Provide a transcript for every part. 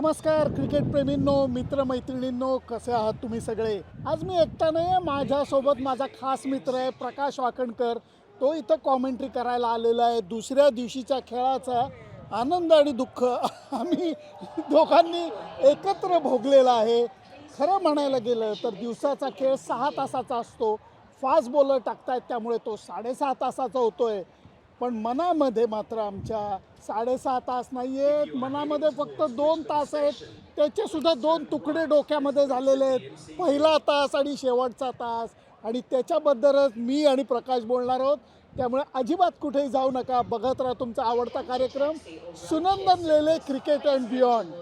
नमस्कार क्रिकेट प्रेमींनो मित्रमैत्रिणींनो कसे आहात तुम्ही सगळे? आज मी एकटा नाही आहे माझ्यासोबत माझा खास मित्र आहे प्रकाश वाकणकर. तो इथं कॉमेंट्री करायला आलेला आहे दुसऱ्या दिवशीच्या खेळाचा आनंद आणि दुःख आम्ही दोघांनी एकत्र भोगलेला आहे. खरं म्हणायला गेलं तर दिवसाचा खेळ सहा तासाचा असतो. फास्ट बॉलर टाकतायत त्यामुळे तो साडेसहा तासाचा होतो आहे पण मनामध्ये मात्र आमच्या साडेसहा तास नाही आहेत मनामध्ये फक्त दोन तास आहेत. त्याचेसुद्धा दोन तुकडे डोक्यामध्ये झालेले आहेत. पहिला तास आणि शेवटचा तास. आणि त्याच्याबद्दलच मी आणि प्रकाश बोलणार आहोत. त्यामुळे अजिबात कुठेही जाऊ नका. बघत राहा तुमचा आवडता कार्यक्रम. Sunandan Lele cricket and beyond.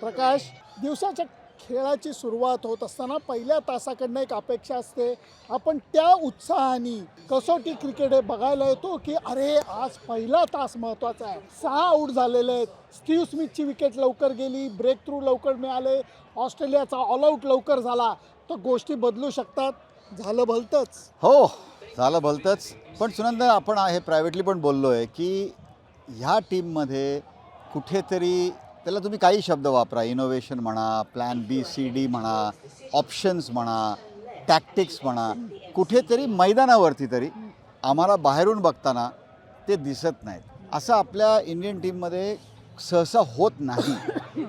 प्रकाश दिवसाच्या खेळाची सुरुवात होत असताना पहिल्या तासाकडनं एक अपेक्षा असते. आपण त्या उत्साहाने कसोटी क्रिकेट हे बघायला येतो की अरे आज पहिला तास महत्त्वाचा आहे. सहा आऊट झालेले आहेत. स्टीव्ह स्मिथची विकेट लवकर गेली ब्रेक थ्रू लवकर मिळाले ऑस्ट्रेलियाचा ऑल आऊट लवकर झाला. तर गोष्टी बदलू शकतात. झालं भलतंच. हो झालं भलतंच. पण सुनंद आपण हे प्रायव्हेटली पण बोललो आहे की ह्या टीममध्ये कुठेतरी त्याला तुम्ही काही शब्द वापरा. इनोव्हेशन म्हणा प्लॅन बी सी डी म्हणा ऑप्शन्स म्हणा टॅक्टिक्स म्हणा. कुठेतरी मैदानावरती तरी आम्हाला बाहेरून बघताना ते दिसत नाहीत. असं आपल्या इंडियन टीममध्ये सहसा होत नाही.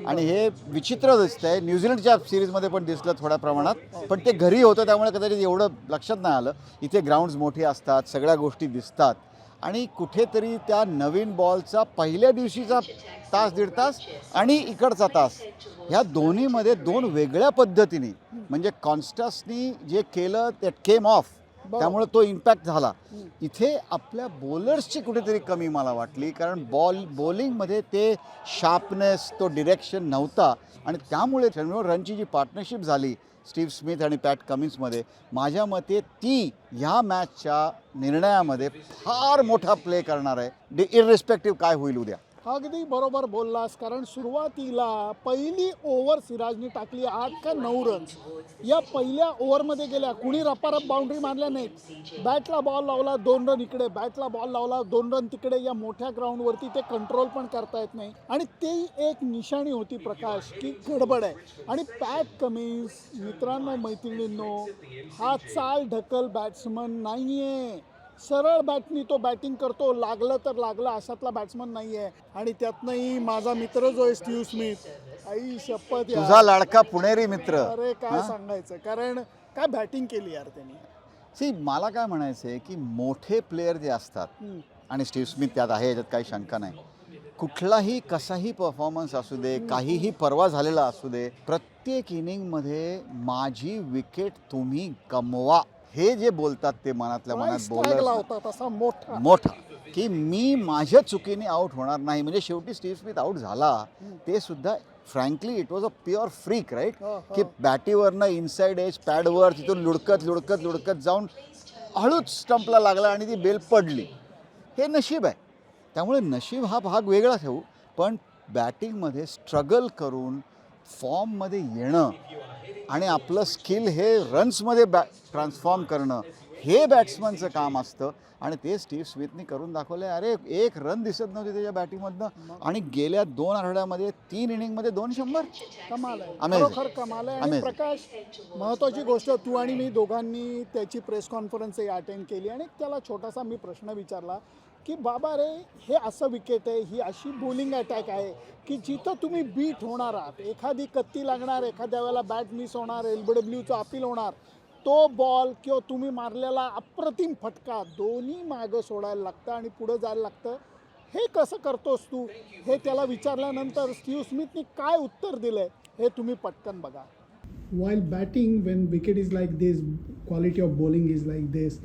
आणि हे विचित्र दिसतं आहे न्यूझीलंडच्या सिरीजमध्ये पण दिसलं थोड्या प्रमाणात. पण ते घरी होतं त्यामुळे कदाचित एवढं लक्षात नाही आलं. इथे ग्राउंड्स मोठे असतात सगळ्या गोष्टी दिसतात. आणि कुठेतरी त्या नवीन बॉलचा पहिल्या दिवशीचा तास दीड तास आणि इकडचा तास. ह्या दोन्हीमध्ये दोन वेगळ्या पद्धतीने म्हणजे कॉन्स्टसनी जे केलं ते केम ऑफ त्यामुळे तो इम्पॅक्ट झाला. इथे आपल्या बॉलर्सची कुठेतरी कमी मला वाटली कारण बॉल बॉलिंगमध्ये ते शार्पनेस तो डिरेक्शन नव्हता. आणि त्यामुळे शनिवार रनची जी पार्टनरशिप झाली स्टीव्ह स्मिथ आणि पॅट कमिन्समध्ये माझ्या मते ती ह्या मॅचच्या निर्णयामध्ये फार मोठा प्ले करणार आहे. डे इररिस्पेक्टिव्ह काय होईल उद्या. अगदी बरोबर बोललास कारण सुरुवातीला पहिली ओव्हर सिराजनी टाकली आठ का नऊ रन्स या पहिल्या ओव्हरमध्ये गेल्या कुणी रपारप बाउंड्री मारल्या नाहीत. बॅटला बॉल लावला दोन रन इकडे. बॅटला बॉल लावला दोन रन तिकडे. या मोठ्या ग्राउंडवरती ते कंट्रोल पण करता येत नाही. आणि ते एक निशाणी होती प्रकाश की गडबड आहे. आणि पॅट कमिन्स मित्रांनो मैत्रिणींनो हा चाल ढकल बॅट्समन नाही आहे सरळ बॅटनी तो बॅटिंग करतो लागलं तर लागलं अशातला बॅट्समन नाही आहे आणि त्यातनंही माझा मित्र जो आहे स्टीव्ह स्मिथ आई शपथ यार. तुझा लाडका पुणेरी मित्र. अरे काय सांगायचं? कारण काय बॅटिंग केली यार त्यांनी? सी मला काय म्हणायचं आहे की मोठे प्लेयर जे असतात हम्म. आणि स्टीव्ह स्मिथ त्यात आहे याच्यात काही शंका नाही. कुठलाही कसाही परफॉर्मन्स असू दे काहीही परवा झालेला असू दे प्रत्येक इनिंगमध्ये माझी विकेट तुम्ही गमवा. हे जे बोलतात ते मनातल्या मनात Price tag बोलत लावता तसा मोठा? मोठा. की मी माझ्या चुकीने आऊट होणार नाही. म्हणजे शेवटी स्टीव्ह स्मिथ आऊट झाला ते सुद्धा frankly it was a pure freak right हो, हो. की बॅटीवरनं इनसाइड एज पॅडवर तिथून लुडकत लुडकत लुडकत जाऊन हळूच स्टंपला लागला आणि ती बेल पडली. हे नशीब आहे. त्यामुळे नशीब हा भाग वेगळा ठेवू पण बॅटिंगमध्ये स्ट्रगल करून फॉर्ममध्ये येणं आणि आपलं स्किल हे रन्समध्ये बॅ ट्रान्सफॉर्म करणं हे बॅट्समनचं काम असतं. आणि ते स्टीव्ह स्मिथनी करून दाखवलं अरे एक रन दिसत नव्हती त्याच्या बॅटिंगमधनं. आणि गेल्या दोन आठवड्यामध्ये तीन इनिंगमध्ये दोन शंभर? कमाल आहे. Amazing. खरोखर कमाल आहे. आणि Amazing. प्रकाश महत्वाची गोष्ट तू आणि मी दोघांनी त्याची प्रेस कॉन्फरन्सही अटेंड केली. आणि त्याला छोटासा मी प्रश्न विचारला की बाबा रे हे असं विकेट आहे ही अशी बॉलिंग अटॅक आहे की जिथं तुम्ही बीट होणार आहात. एखादी कत्ती लागणार एखाद्या वेळेला बॅट मिस होणार एल बी डब्ल्यूचं अपील होणार तो बॉल किंवा तुम्ही मारलेला अप्रतिम फटका दोन्ही मागं सोडायला लागतं आणि पुढं जायला लागतं. हे कसं करतोस तू? हे त्याला विचारल्यानंतर स्टीव्ह स्मिथनी काय उत्तर दिलंय? हे तुम्ही पटकन बघा. While batting when wicket is like this quality of bowling is like this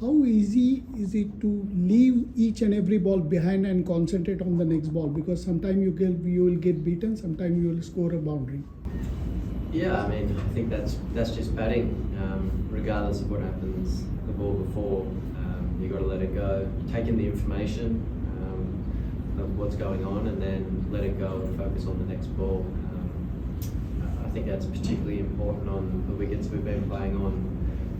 how easy is it to leave each and every ball behind and concentrate on the next ball because sometimes you get you will get beaten sometimes you will score a boundary Yeah, I mean, I think that's that's just batting. Um, regardless of what happens the ball before, um, you got to let it go. Take in the information um, of what's going on, and then let it go and focus on the next ball. Um, I think that's particularly important on the wickets we've been playing on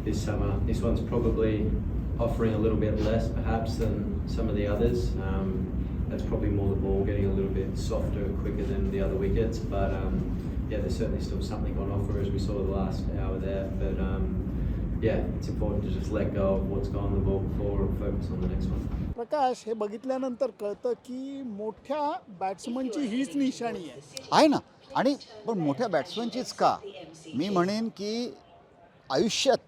this summer. This one's probably offering a little bit less, perhaps, than some of the others. Um, that's probably more the ball getting a little bit softer, quicker than the other wickets. But um, yeah, there's certainly still something on offer as we saw the last hour there. But um, yeah, it's important to just let go of what's gone the ball before and focus on the next one. Prakash हे बघितल्यानंतर कळतं की मोठ्या बॅट्समनची हीच निशाणी आहे आहे ना आणि पण मोठ्या बॅट्समॅनचीच का मी म्हणेन की आयुष्यात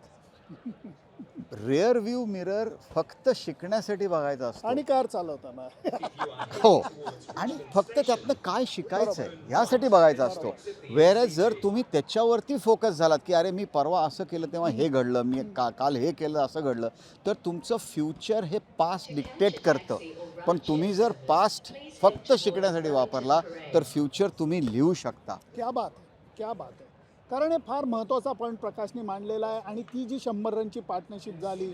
रेअर व्ह्यू मिरर फक्त शिकण्यासाठी बघायचा असतो. आणि कार चालवताना. हो. आणि फक्त त्यातनं काय शिकायचं आहे ह्यासाठी बघायचा असतो. वेर जर तुम्ही त्याच्यावरती फोकस झालात की अरे मी परवा असं केलं तेव्हा हे घडलं मी का काल हे केलं असं घडलं तर तुमचं फ्युचर हे पास्ट डिक्टेट करतं. पण तुम्ही जर पास्ट फक्त शिकण्यासाठी वापरला तर फ्युचर तुम्ही लिहू शकता. क्या बात क्या बात आहे कारण हे फार महत्त्वाचा पॉईंट प्रकाशने मांडलेला आहे आणि ती जी शंभर रनची पार्टनरशिप झाली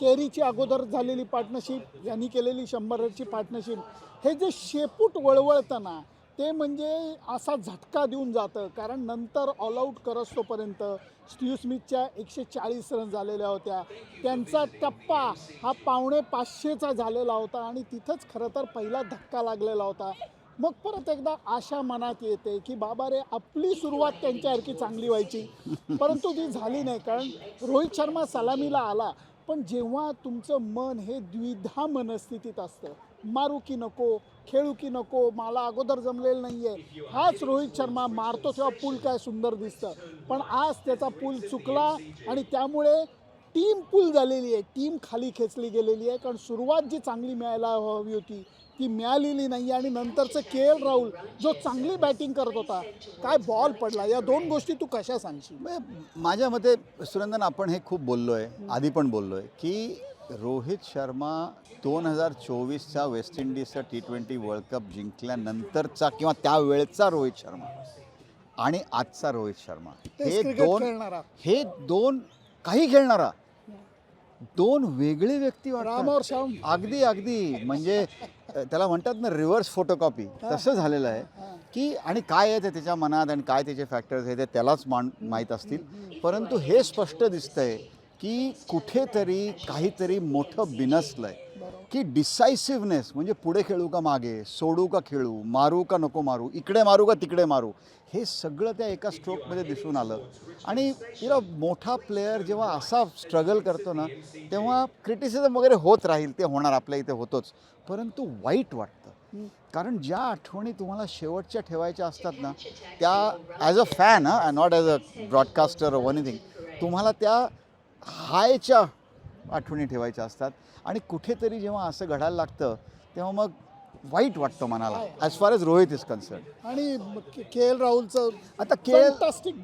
केरीची अगोदर झालेली पार्टनरशिप यांनी केलेली शंभर रनची पार्टनरशिप हे जे शेपूट वळवळतं ना ते म्हणजे असा झटका देऊन जातं. कारण नंतर ऑल आऊट करत स्टीव्ह स्मिथच्या एकशे चाळीस रन झालेल्या होत्या. त्यांचा टप्पा हा पावणे पाचशेचा झालेला होता आणि तिथंच खरं तर पहिला धक्का लागलेला होता. मग परत एकदा आशा मनात येते की बाबा रे आपली सुरुवात त्यांच्यासारखी चांगली व्हायची. परंतु ती झाली नाही कारण रोहित शर्मा सलामीला आला. पण जेव्हा तुमचं मन हे द्विधा मनस्थितीत असतं. मारू की नको खेळू की नको मला अगोदर जमलेलं नाही आहे हाच रोहित शर्मा मारतो तेव्हा पूल काय सुंदर दिसतं. पण आज त्याचा पूल चुकला आणि त्यामुळे टीम पुल झालेली आहे. टीम खाली खेचली गेलेली आहे कारण सुरुवात जी चांगली मिळायला हवी होती ती मिळालेली नाही आणि नंतरचं के एल राहुल जो चांगली बॅटिंग करत होता काय बॉल पडला? या दोन गोष्टी तू कशा सांगशील? माझ्या मते सुरेंद्रन आपण हे खूप बोललो आहे आधी पण बोललो आहे की रोहित शर्मा दोन हजार चोवीसचा वेस्ट इंडिजचा टी ट्वेंटी वर्ल्ड कप जिंकल्यानंतरचा किंवा त्यावेळचा रोहित शर्मा आणि आजचा रोहित शर्मा. हे दोन हे दोन काही खेळणारा. दोन वेगळे व्यक्ती राम वाटतात. और श्याम अगदी अगदी. म्हणजे त्याला म्हणतात ना रिव्हर्स फोटोकॉपी तसं झालेलं आहे की आणि काय आहे ते त्याच्या मनात आणि काय त्याचे फॅक्टर्स आहे ते त्यालाच मान माहीत असतील. परंतु हे स्पष्ट दिसतंय की कुठेतरी काहीतरी मोठं बिनसलं आहे की डिसायसिव्हनेस म्हणजे पुढे खेळू का मागे सोडू का खेळू मारू का नको मारू इकडे मारू का तिकडे मारू हे सगळं त्या एका स्ट्रोकमध्ये दिसून आलं. आणि यु मोठा प्लेअर जेव्हा असा स्ट्रगल करतो ना तेव्हा क्रिटिसिझम वगैरे होत राहील ते होणार आपल्या इथे होतोच. परंतु वाईट वाटतं. कारण ज्या आठवणी तुम्हाला शेवटच्या ठेवायच्या असतात ना त्या ॲज अ फॅन हां not as a broadcaster one तुम्हाला त्या हायच्या आठवणी ठेवायच्या असतात. आणि कुठेतरी जेव्हा असं घडायला लागतं तेव्हा मग वाईट वाटतं मनाला as far as Rohit is concern आणि के एल राहुलचं आता के एल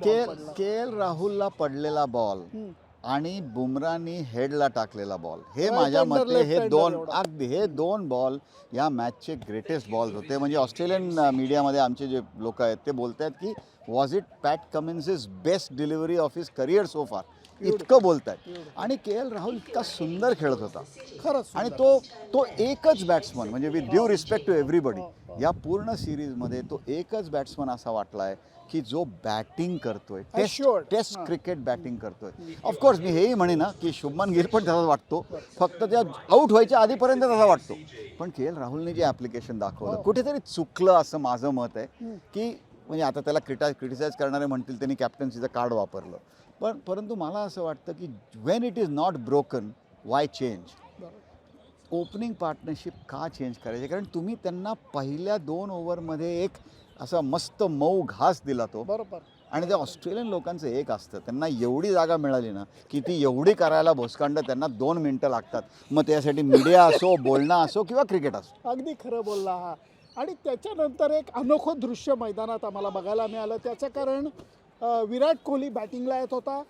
के. के एल राहुलला पडलेला बॉल आणि बुमरानी हेडला टाकलेला बॉल हे माझ्या मते हे दोन. अगदी हे दोन बॉल या मॅचचे ग्रेटेस्ट बॉल्स होते. म्हणजे ऑस्ट्रेलियन मीडियामध्ये आमचे जे लोक आहेत ते बोलत आहेत की was it Pat Cummins is best delivery of his career so far इतकं बोलत आहेत आणि के एल राहुल इतका सुंदर खेळत होता. खरंच आणि तो तो एकच बॅट्समन म्हणजे with due respect to everybody या पूर्ण सिरीजमध्ये तो एकच बॅट्समन असा वाटला आहे की जो बॅटिंग करतोय. टेस्ट. टेस्ट. क्रिकेट बॅटिंग करतोय. ऑफकोर्स मी हेही म्हणेन ना की शुभमन गिल पण तसाच वाटतो. फक्त त्या आऊट व्हायच्या आधीपर्यंत तसा वाटतो. पण के एल राहुलने जे ॲप्लिकेशन दाखवलं हो. कुठेतरी चुकलं असं माझं मत आहे की म्हणजे आता त्याला क्रिटा क्रिटिसाइज करणारे म्हणतील त्यांनी कॅप्टन्सीचं कार्ड वापरलं. पण परंतु मला असं वाटतं की when it is not broken why change opening partnership का चेंज करायचे? कारण तुम्ही त्यांना पहिल्या दोन ओव्हरमध्ये एक असा मस्त मऊ घास दिला तो. बरोबर. आणि त्या ऑस्ट्रेलियन लोकांचं एक असतं. त्यांना एवढी जागा मिळाली ना की ती एवढी करायला भोसकांड त्यांना दोन मिनटं लागतात. मग त्यासाठी मीडिया असो बोलणं असो किंवा क्रिकेट असो. अगदी खरं बोलला हा. आणि त्याच्यानंतर एक अनोखं दृश्य मैदानात आम्हाला बघायला मिळालं. त्याचं कारण विराट कोहली बॅटिंगला येत होता.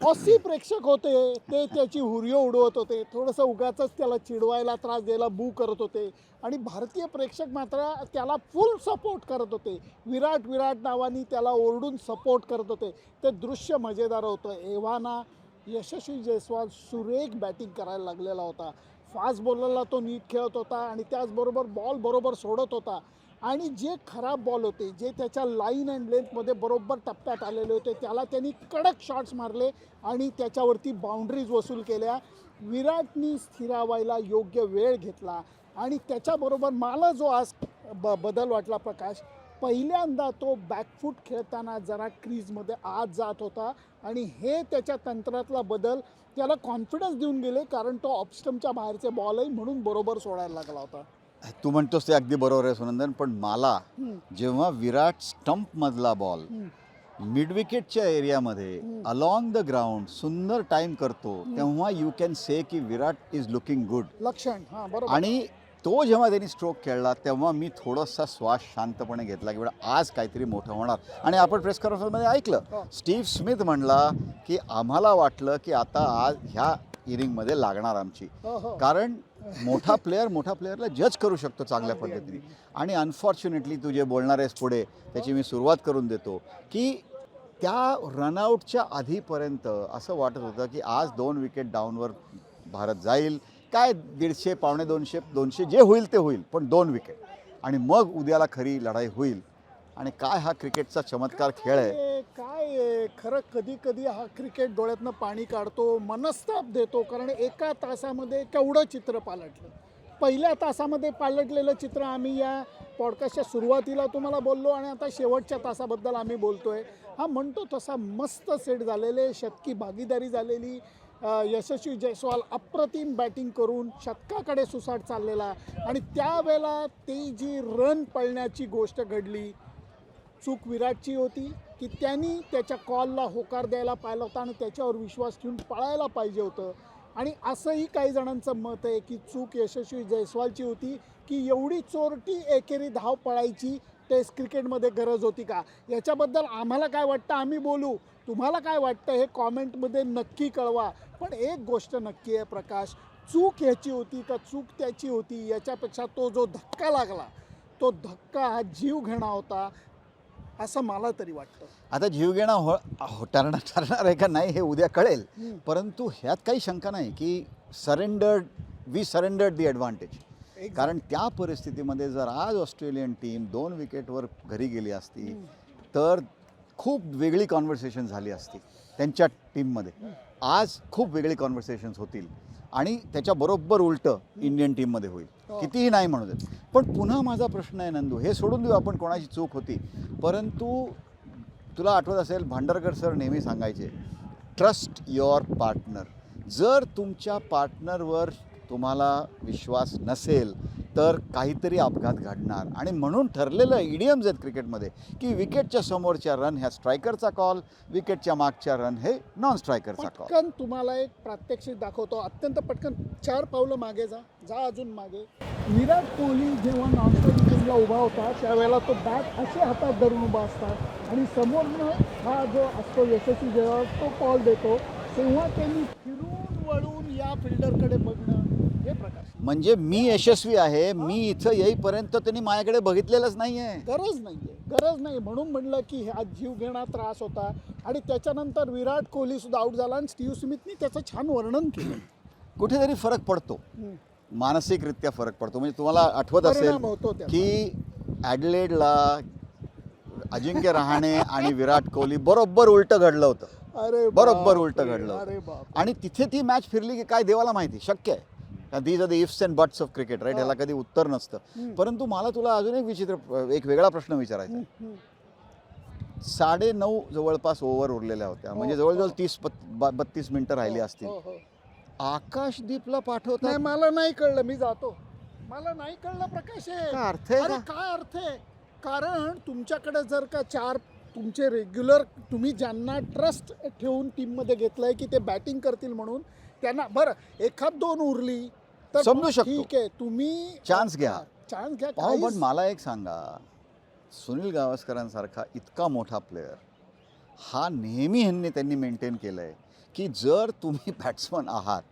ऑसी प्रेक्षक होते ते त्याची हुरियो उडवत होते. थोडंसं उगाच त्याला चिडवायला त्रास द्यायला बू करत होते. आणि भारतीय प्रेक्षक मात्र त्याला फुल सपोर्ट करत होते. विराट विराट नावाने त्याला ओरडून सपोर्ट करत होते. ते दृश्य मजेदार होतं. एव्हाना यशस्वी जयस्वाल सुरेख बॅटिंग करायला लागलेला होता. फास्ट बॉलरला तो नीट खेळत होता आणि त्याचबरोबर बॉल बरोबर सोडत होता. आणि जे खराब बॉल होते जे त्याच्या लाईन अँड लेंथमध्ये बरोबर टप्प्यात आलेले होते त्याला त्यांनी कडक शॉट्स मारले आणि त्याच्यावरती बाउंड्रीज वसूल केल्या. विराटनी स्थिरावायला योग्य वेळ घेतला आणि त्याच्याबरोबर मला जो आज ब बदल वाटला प्रकाश पहिल्यांदा तो बॅकफूट खेळताना जरा क्रीजमध्ये आत जात होता आणि हे त्याच्या तंत्रातला बदल त्याला कॉन्फिडन्स देऊन गेले कारण तो ऑप्स्टमच्या बाहेरचे बॉलही म्हणून बरोबर सोडायला लागला होता. तू म्हणतोस ते अगदी बरोबर आहे सुनंदन पण मला जेव्हा विराट स्टंप मधला बॉल हम्म. मिड विकेटच्या एरियामध्ये. अलॉंग द ग्राउंड सुंदर टाइम करतो तेव्हा यू कॅन से की विराट इज लुकिंग गुड लक्षण हां आणि तो जेव्हा त्यांनी स्ट्रोक खेळला तेव्हा मी थोडासा श्वास शांतपणे घेतला की बेटा आज काहीतरी मोठं होणार. आणि आपण प्रेस कॉन्फरन्समध्ये ऐकलं. हो. स्टीव्ह स्मिथ म्हणला की आम्हाला वाटलं की आता आज ह्या इनिंगमध्ये लागणार आमची. हो हो. कारण मोठा प्लेअर मोठा प्लेअरला जज करू शकतो चांगल्या पद्धतीने. आणि अनफॉर्च्युनेटली तू जे बोलणार आहेस पुढे त्याची मी सुरुवात करून देतो की त्या रनआउटच्या आधीपर्यंत असं वाटत होतं की आज दोन विकेट डाऊनवर भारत जाईल काय दीडशे पावणे दोनशे दोनशे जे होईल ते होईल पण दोन विकेट आणि मग उद्याला खरी लढाई होईल. आणि काय हा क्रिकेटचा चमत्कार खेळ आहे? काय खरं कधी कधी हा क्रिकेट डोळ्यातनं पाणी काढतो मनस्ताप देतो कारण एका तासामध्ये केवढं चित्र पालटलं. पहिल्या तासामध्ये पालटलेलं चित्र आम्ही या पॉडकास्टच्या सुरुवातीला तुम्हाला बोललो आणि आता शेवटच्या तासाबद्दल आम्ही बोलतोय. हा म्हणतो तसा मस्त सेट झालेले शतकी भागीदारी झालेली यशस्वी जयस्वाल अप्रतिम बॅटिंग करून शतकाकडे सुसाट चाललेला आणि त्यावेळेला ती जी रन पळण्याची गोष्ट घडली चूक विराटची होती की त्यांनी त्याच्या कॉलला होकार द्यायला पाहिला होता आणि त्याच्यावर विश्वास ठेवून पळायला पाहिजे होतं. आणि असंही काही जणांचं मत आहे की चूक यशस्वी जयस्वालची होती की एवढी चोरटी एकेरी धाव पळायची टेस्ट क्रिकेटमध्ये गरज होती का? याच्याबद्दल आम्हाला काय वाटतं? आम्ही बोलू. तुम्हाला काय वाटतं हे कॉमेंटमध्ये नक्की कळवा. पण एक गोष्ट नक्की आहे प्रकाश चूक ह्याची होती का चूक त्याची होती याच्यापेक्षा तो जो धक्का लागला तो धक्का हा जीव घेणा होता असं मला तरी वाटतं. आता जीवघेणा हो हो- ठरणार ठरणार आहे का नाही हे उद्या कळेल. परंतु ह्यात काही शंका नाही की surrendered we surrendered the advantage कारण त्या परिस्थितीमध्ये जर आज ऑस्ट्रेलियन टीम दोन विकेटवर घरी गेली असती तर खूप वेगळी कॉन्व्हर्सेशन झाली असती त्यांच्या टीममध्ये आज खूप वेगळी कॉन्व्हर्सेशन्स होतील आणि त्याच्या बरोबर उलटं इंडियन टीममध्ये होईल. हो. कितीही नाही म्हणू देत. पण पुन्हा माझा प्रश्न आहे नंदू हे सोडून देऊ आपण कोणाची चूक होती? परंतु तुला आठवत असेल भांडारकर सर नेहमी सांगायचे ट्रस्ट युअर पार्टनर जर तुमच्या पार्टनरवर तुम्हाला विश्वास नसेल तर काहीतरी अपघात घडणार. आणि म्हणून ठरलेलं इडियम्स आहेत क्रिकेटमध्ये की विकेटच्या समोरच्या रन ह्या स्ट्रायकरचा कॉल विकेटच्या मागच्या रन हे नॉन स्ट्रायकरचा कॉल पटकन तुम्हाला एक प्रात्यक्षिक दाखवतो. अत्यंत पटकन चार पावलं मागे जा. जा अजून मागे. विराट कोहली जेव्हा नॉनस्टॉपला उभा होता त्यावेळेला तो बॅट असे हातात धरून उभा असतात आणि समोरनं हा जो असतो यशस्वी जेव्हा तो कॉल देतो. तेव्हा त्यांनी फिरून वळून या फिल्डरकडे बघणं. म्हणजे मी यशस्वी आहे मी इथं येईपर्यंत त्यांनी माझ्याकडे बघितलेलंच नाही आहे गरज नाही आहे गरज नाही म्हणून म्हणलं की हा जीव घेणा त्रास होता आणि त्याच्यानंतर विराट कोहली सुद्धा आऊट झाला आणि स्टीव्ह स्मिथनी त्याचं छान वर्णन केलं. कुठेतरी फरक पडतो. मानसिकरित्या फरक पडतो. म्हणजे तुम्हाला आठवत असेल. की ॲडलेडला अजिंक्य रहाणे आणि विराट कोहली बरोबर उलटं घडलं होतं. अरे बरोबर उलटं घडलं आणि तिथे ती मॅच फिरली की काय देवाला माहिती? शक्य आहे. These are the ifs and buts of cricket right ह्याला कधी उत्तर नसतं. परंतु मला तुला अजून एक विचित्र एक वेगळा प्रश्न विचारायचा आहे. साडे नऊ जवळपास ओव्हर उरलेल्या होत्या म्हणजे हो, जवळजवळ हो. तीस बत्तीस मिनिटं राहिली हो, असतील हो, हो. आकाशदीपला नाही पाठवतात मला नाही कळलं मी जातो मला नाही कळलं प्रकाश हे. काय अर्थ आहे? काय अर्थ आहे कारण तुमच्याकडे जर का चार तुमचे रेग्युलर तुम्ही ज्यांना ट्रस्ट ठेवून टीममध्ये घेतलंय की ते बॅटिंग करतील म्हणून त्यांना बरं एखाद दोन उरली समजू शकतो. ठीक आहे तुम्ही Chance घ्या. चान्स घ्या अहो पण मला एक सांगा सुनील गावस्करांसारखा इतका मोठा प्लेअर हा नेहमी ह्यांनी त्यांनी मेंटेन केलं आहे की जर तुम्ही बॅट्समन आहात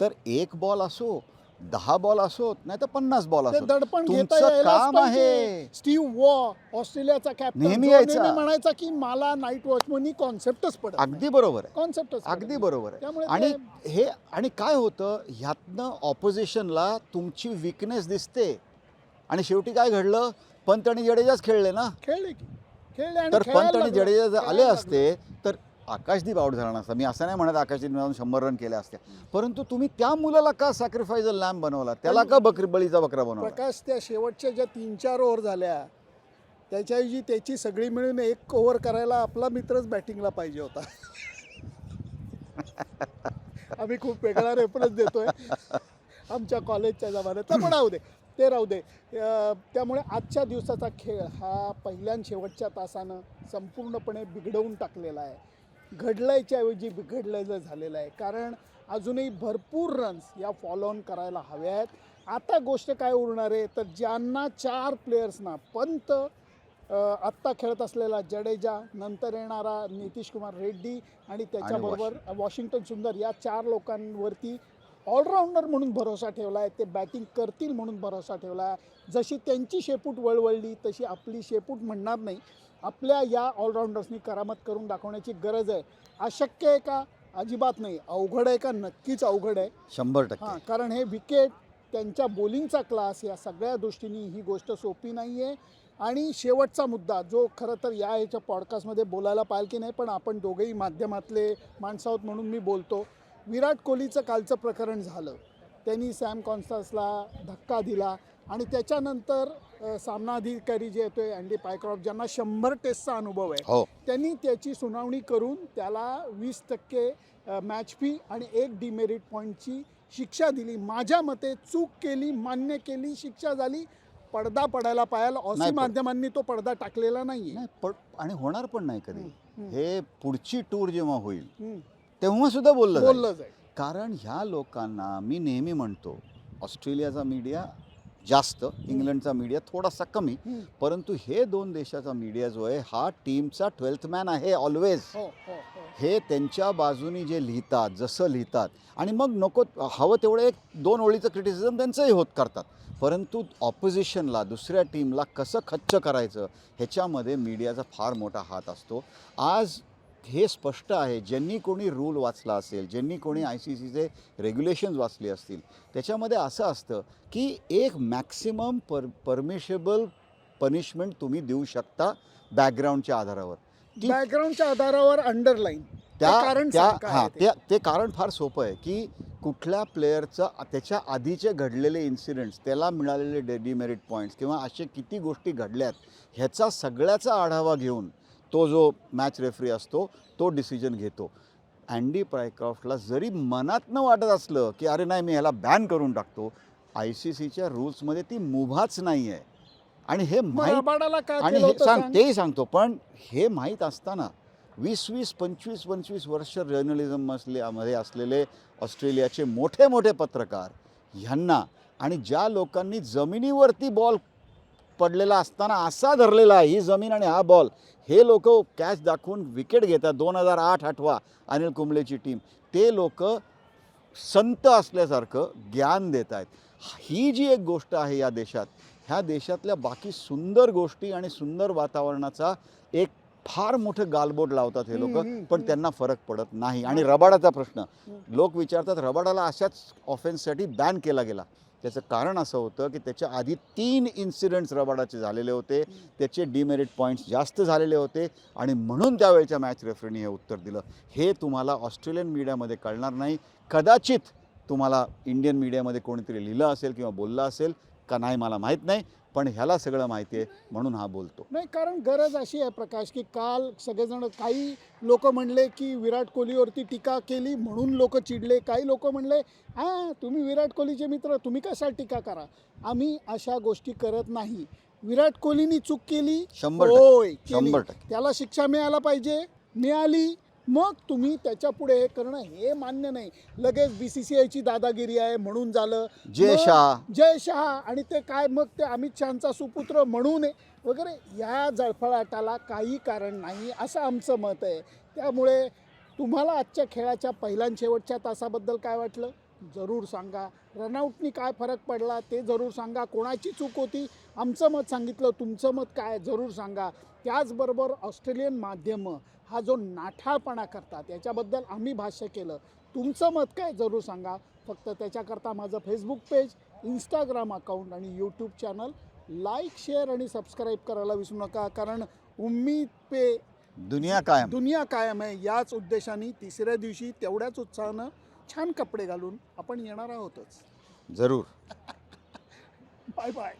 तर एक बॉल असो दहा बॉल असोत नाही तर पन्नास बॉल असो दडपण तुमचं काम. आहे. स्टीव्ह वॉ ऑस्ट्रेलियाचा कॅप्टन नेहमी म्हणायचा की मला नाईट वॉचमन ही कॉन्सेप्टच पडत अगदी बरोबर आहे. कॉन्सेप्टच अगदी बरोबर आहे. त्यामुळे आणि हे आणि काय होतं ह्यातनं ऑपोजिशनला तुमची विकनेस दिसते. आणि शेवटी काय घडलं? पंत आणि जडेजाच खेळले ना? खेळले की. खेळले तर पंत आणि. जडेजा जर आले असते तर आकाशदीप आऊट झाला नसता. मी असं नाही म्हणत आकाशदीप मिळून शंभर रन केल्या असत्या. परंतु तुम्ही त्या मुलाला का सॅक्रिफाईस लॅम्प बनवला? त्याला का बकरी बळीचा बकरा बनवला? प्रकाश त्या शेवटच्या ज्या तीन चार ओव्हर झाल्या त्याच्याऐवजी त्याची सगळी मिळून एक ओव्हर करायला आपला मित्रच बॅटिंगला पाहिजे होता. आम्ही खूप वेगळा रेफरन्स देतोय. आमच्या कॉलेजच्या जमान्यात. पण राहू दे. ते राहू दे. त्यामुळे आजच्या दिवसाचा खेळ हा पहिल्या शेवटच्या तासानं संपूर्णपणे बिघडवून टाकलेला आहे. घडलायच्या ऐवजी बिघडलेलं झालेलं आहे. कारण अजूनही भरपूर रन्स या फॉलो ऑन करायला हव्या आहेत. आता गोष्ट काय उरणार आहे? तर ज्यांना चार प्लेयर्सना पंत आत्ता खेळत असलेला जडेजा नंतर येणारा नितीश कुमार रेड्डी आणि त्याच्याबरोबर वॉशिंग्टन सुंदर या चार लोकांवरती ऑलराऊंडर म्हणून भरोसा ठेवला आहे. ते बॅटिंग करतील म्हणून भरोसा ठेवला आहे. जशी त्यांची शेपूट वळवळली तशी आपली शेपूट म्हणणार नाही. आपल्या या ऑलराऊंडर्सनी करामत करून दाखवण्याची गरज आहे. अशक्य आहे का? अजिबात नाही. अवघड आहे का? नक्कीच अवघड आहे. शंभर हां टक्के कारण हे विकेट त्यांच्या बॉलिंगचा क्लास या सगळ्या दृष्टीने ही गोष्ट सोपी नाही आहे आणि शेवटचा मुद्दा जो खरं तर या ह्याच्या पॉडकास्टमध्ये बोलायला पाहिजे की नाही पण आपण दोघेही माध्यमातले माणसं आहोत म्हणून मी बोलतो. विराट कोहलीचं कालचं प्रकरण झालं. त्यांनी सॅम कॉन्स्टान्सला धक्का दिला. आणि त्याच्यानंतर सामना अधिकारी जे येतोय अँडी पायक्रॉफ ज्यांना शंभर टेस्टचा अनुभव आहे हो त्यांनी त्याची सुनावणी करून त्याला वीस टक्के मॅच फी आणि एक डिमेरिट पॉईंटची शिक्षा दिली माझ्या मते चूक केली मान्य केली शिक्षा झाली पडदा पडायला पाहिजे ऑसी माध्यमांनी तो पडदा टाकलेला नाहीये नाही आणि होणार पण नाही कधी. हे पुढची टूर जेव्हा होईल. तेव्हा सुद्धा बोललं. बोललं जाईल कारण ह्या लोकांना मी नेहमी म्हणतो ऑस्ट्रेलियाचा मीडिया जास्त इंग्लंडचा मीडिया थोडासा कमी. परंतु हे दोन देशाचा मीडिया जो आहे हा टीमचा ट्वेल्थ मॅन आहे ऑलवेज हो हो हो. हे त्यांच्या बाजूनी जे लिहितात जसं लिहितात आणि मग नको हवं तेवढं एक दोन ओळीचं क्रिटिसिझम त्यांचंही होत करतात. परंतु ऑपोजिशनला दुसऱ्या टीमला कसं खच्च करायचं ह्याच्यामध्ये मीडियाचा फार मोठा हात असतो. आज हे स्पष्ट आहे ज्यांनी कोणी रूल वाचला असेल ज्यांनी कोणी आय सी सीचे रेग्युलेशन्स वाचले असतील त्याच्यामध्ये असं असतं की एक मॅक्सिमम पर परमिशेबल पनिशमेंट तुम्ही देऊ शकता बॅकग्राऊंडच्या आधारावर बॅकग्राऊंडच्या आधारावर अंडरलाईन त्या कारण त्या हां. त्या ते कारण फार सोपं आहे की कुठल्या प्लेअरचं त्याच्या आधीचे घडलेले इन्सिडेंट्स त्याला मिळालेले डे डिमेरिट पॉईंट्स किंवा असे किती गोष्टी घडल्यात ह्याचा सगळ्याचा आढावा घेऊन तो जो मॅच रेफरी असतो तो डिसिजन घेतो. अँडी प्रायक्रॉफ्टला जरी मनातनं वाटत असलं की अरे नाही मी ह्याला बॅन करून टाकतो. आय सी सीच्या रूल्समध्ये ती मुभाच नाही आहे आणि हे माहीत आणि हे सांग? तेही सांगतो पण हे माहीत असताना वीस वीस पंचवीस पंचवीस वर्ष जर्नलिझममध्ये असलेले ऑस्ट्रेलियाचे मोठे मोठे पत्रकार ह्यांना आणि ज्या लोकांनी जमिनीवरती बॉल पडलेला असताना असा धरलेला आहे ही जमीन आणि हा बॉल हे लोक कॅच दाखवून विकेट घेतात. दोन हजार आठ आठवा अनिल कुंबळेची टीम ते लोक संत असल्यासारखं ज्ञान देत आहेत. ही जी एक गोष्ट आहे या देशात ह्या देशातल्या बाकी सुंदर गोष्टी आणि सुंदर वातावरणाचा एक फार मोठं गालबोट लावतात हे लोक पण. त्यांना फरक पडत नाही. आणि रबाडाचा प्रश्न लोक विचारतात रबाडाला अशाच ऑफेन्ससाठी बॅन केला गेला. त्याचं कारण असं होतं की त्याच्या आधी तीन इन्सिडेंट्स रबाडाचे झालेले होते. त्याचे डिमेरिट पॉईंट्स जास्त झालेले होते आणि म्हणून त्यावेळच्या मॅच रेफरीने हे उत्तर दिलं. हे तुम्हाला ऑस्ट्रेलियन मीडियामध्ये कळणार नाही. कदाचित तुम्हाला इंडियन मीडियामध्ये कोणीतरी लिहिलं असेल किंवा बोललं असेल का नाही मला माहीत नाही पण ह्याला सगळं माहिती आहे म्हणून हा बोलतो नाही कारण गरज अशी आहे प्रकाश की काल सगळेजण काही लोक म्हणले की विराट कोहलीवरती टीका केली म्हणून लोक चिडले काही लोक म्हणले हां तुम्ही विराट कोहलीचे मित्र तुम्ही कशा टीका करा आम्ही अशा गोष्टी करत नाही विराट कोहलीनी चूक केली शंभर. होय. शंभर. त्याला शिक्षा मिळायला पाहिजे मिळाली मग तुम्ही त्याच्या पुढे हे करणं हे मान्य नाही. लगेच बी सी सी आयची दादागिरी आहे म्हणून झालं. जय शहा. जय शहा आणि ते काय मग ते अमित शहाचा सुपुत्र म्हणून वगैरे या जळफळाटाला काही कारण नाही असं आमचं मत आहे. त्यामुळे तुम्हाला आजच्या खेळाच्या पहिल्या शेवटच्या तासाबद्दल काय वाटलं? जरूर सांगा. रनआउटनी काय फरक पडला ते जरूर सांगा. कोणाची चूक होती? आमचं मत सांगितलं. तुमचं मत काय? जरूर सांगा. त्याचबरोबर ऑस्ट्रेलियन माध्यमं. हा जो नाठाळपणा करतात याच्याबद्दल आम्ही भाष्य केलं. तुमचं मत काय जरूर सांगा. फक्त त्याच्याकरता माझं फेसबुक पेज इंस्टाग्राम अकाउंट आणि यूट्यूब चॅनल लाईक शेअर आणि सबस्क्राईब करायला विसरू नका. कारण उम्मीद पे दुनिया कायम. दुनिया कायम आहे. याच उद्देशाने तिसऱ्या दिवशी तेवढ्याच उत्साहानं छान कपडे घालून आपण येणार आहोतच. जरूर. Bye bye